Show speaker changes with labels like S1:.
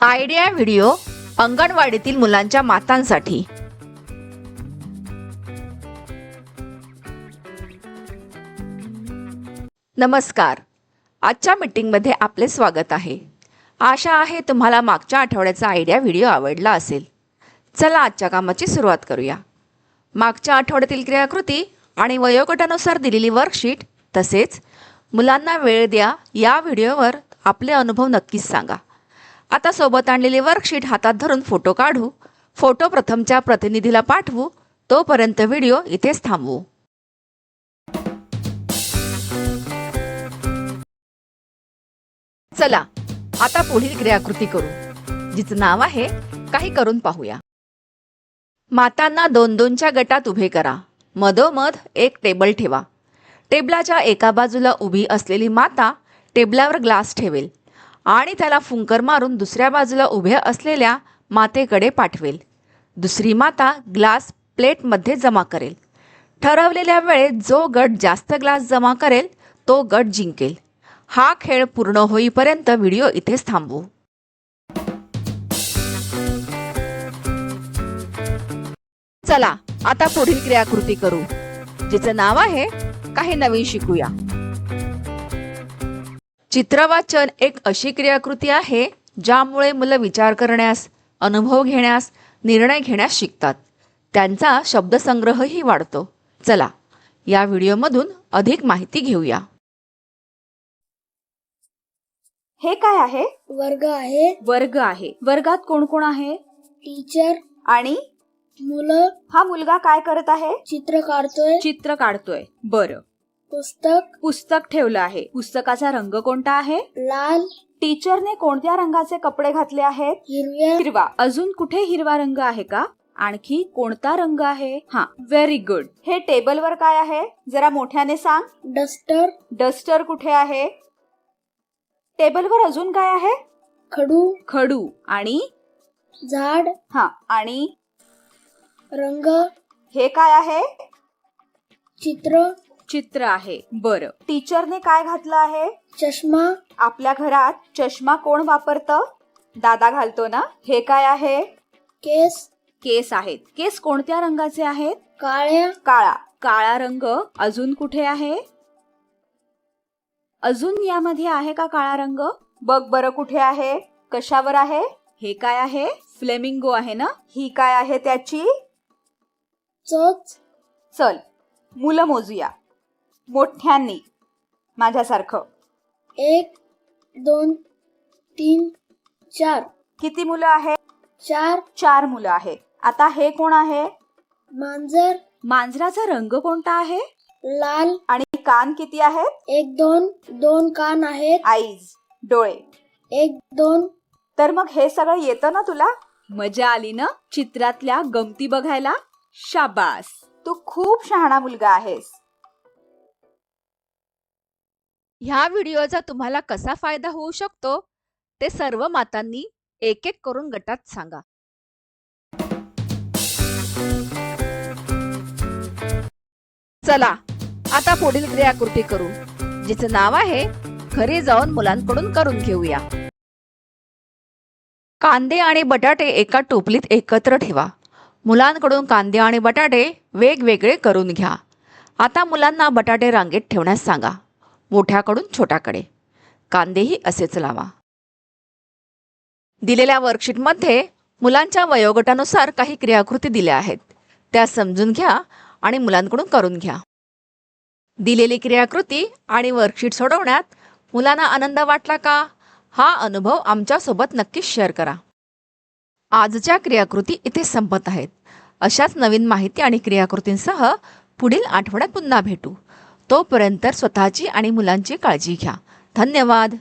S1: Idea video अंगणवाडीतील मुलांच्या मातांसाठी. नमस्कार. आजच्या मीटिंगमध्ये आपले स्वागत आहे. आशा आहे तुम्हाला मागच्या आठवड्याचा आयडिया व्हिडिओ आवडला असेल. चला आजच्या कामाची सुरुवात करूया. मागच्या आठवड्यातील क्रियाकृती आणि वयोगटानुसार दिलेली वर्कशीट तसेच मुलांना वेळ द्या या व्हिडिओवर आपले अनुभव नक्कीच सांगा. आता सोबत आणलेली वर्कशीट हातात धरून फोटो काढू. फोटो प्रथमच्या प्रतिनिधीला पाठवू. तोपर्यंत व्हिडिओ इथेच थांबवू. चला आता पुढील क्रियाकृती करू. जिचं नाव आहे काही करून पाहूया. मातांना दोन दोनच्या गटात उभे करा. मधोमध एक टेबल ठेवा. टेबलाच्या एका बाजूला उभी असलेली माता टेबलावर ग्लास ठेवेल. आणि त्याला फुंकर मारून दुसऱ्या बाजूला उभ्या असलेल्या मातेकडे पाठवेल. दुसरी माता ग्लास प्लेटमध्ये जमा करेल. ठरवलेल्या वेळेत जो गट जास्त ग्लास जमा करेल तो गट जिंकेल. हा खेळ पूर्ण होईपर्यंत व्हिडिओ इथेच थांबवू. चला आता पुढील क्रियाकृती करू जिचं नाव आहे काही नवीन शिकूया. चित्रवाचन एक अशी क्रियाकृती आहे ज्यामुळे मुलं विचार करण्यास अनुभव घेण्यास निर्णय घेण्यास शिकतात. त्यांचा शब्दसंग्रहही वाढतो. चला या व्हिडिओमधून अधिक माहिती घेऊया.
S2: हे काय आहे?
S3: वर्ग आहे.
S2: वर्ग आहे. वर्गात कोण कोण आहे?
S3: टीचर.
S2: आणि?
S3: मुलं.
S2: हा मुलगा काय करत आहे?
S3: चित्र काढतोय.
S2: चित्र काढतोय. बरं.
S3: पुस्तक
S2: पुस्तक ठेवलं आहे. पुस्तकाचा रंग कोणता आहे?
S3: लाल.
S2: टीचरने कोणत्या रंगाचे कपडे घातले आहेत?
S3: हिरव्या.
S2: हिरवा. अजून कुठे हिरवा रंग आहे का? आणखी कोणता रंग आहे? हा व्हेरी गुड हे टेबलवर काय आहे? जरा मोठ्याने सांग.
S3: डस्टर.
S2: डस्टर कुठे आहे? टेबलवर अजून काय आहे?
S3: खडू.
S2: खडू. आणि?
S3: झाड.
S2: हा आणि?
S3: रंग.
S2: हे काय आहे?
S3: चित्र.
S2: चित्र आहे. बरं. टीचरने काय घातलं आहे?
S3: चष्मा.
S2: आपल्या घरात चष्मा कोण वापरतं? दादा घालतो ना. हे काय आहे?
S3: केस.
S2: केस आहेत. केस कोणत्या रंगाचे आहेत?
S3: काळ्या.
S2: काळा. काळा रंग अजून कुठे आहे? अजून यामध्ये आहे का काळा रंग? बघ बरं कुठे आहे. कशावर आहे? हे काय आहे? फ्लेमिंगो आहे ना? ही काय आहे त्याची?
S3: चोच.
S2: चल. मुलं मोजूया. मोठ्यांनी माझ्यासारखं.
S3: एक दोन तीन चार.
S2: किती मुलं आहेत
S3: चार.
S2: चार मुलं आहेत आता हे कोण आहे?
S3: मांजर.
S2: मांजराचा रंग कोणता आहे?
S3: लाल.
S2: आणि कान किती आहेत?
S3: एक दोन दोन कान आहेत.
S2: आईज डोळे.
S3: एक दोन.
S2: तर मग हे सगळं येतं ना तुला? मजा आली ना चित्रातल्या गमती बघायला? शाबास. तू खूप शहाणा मुलगा आहेस.
S1: ह्या व्हिडिओचा तुम्हाला कसा फायदा होऊ शकतो ते सर्व मातांनी एक एक करून गटात सांगा. चला आता पुढील क्रियाकृती करू जिचं नाव आहे घरी जाऊन मुलांकडून करून घेऊया. कांदे आणि बटाटे एका टोपलीत एकत्र ठेवा. मुलांकडून कांदे आणि बटाटे वेगवेगळे करून घ्या. आता मुलांना बटाटे रांगेत ठेवण्यास सांगा. मोठ्याकडून छोट्याकडे. कांदेही असेच लावा. दिलेल्या वर्कशीटमध्ये मुलांच्या वयोगटानुसार काही क्रियाकृती दिल्या आहेत. त्या समजून घ्या आणि मुलांकडून करून घ्या. दिलेली क्रियाकृती आणि वर्कशीट सोडवण्यात मुलांना आनंद वाटला का? हा अनुभव आमच्यासोबत नक्कीच शेअर करा. आजच्या क्रियाकृती इथे संपत आहेत. अशाच नवीन माहिती आणि क्रियाकृतींसह पुढील आठवड्यात पुन्हा भेटू. तोपर्यंत स्वतःची आणि मुलांची काळजी घ्या. धन्यवाद.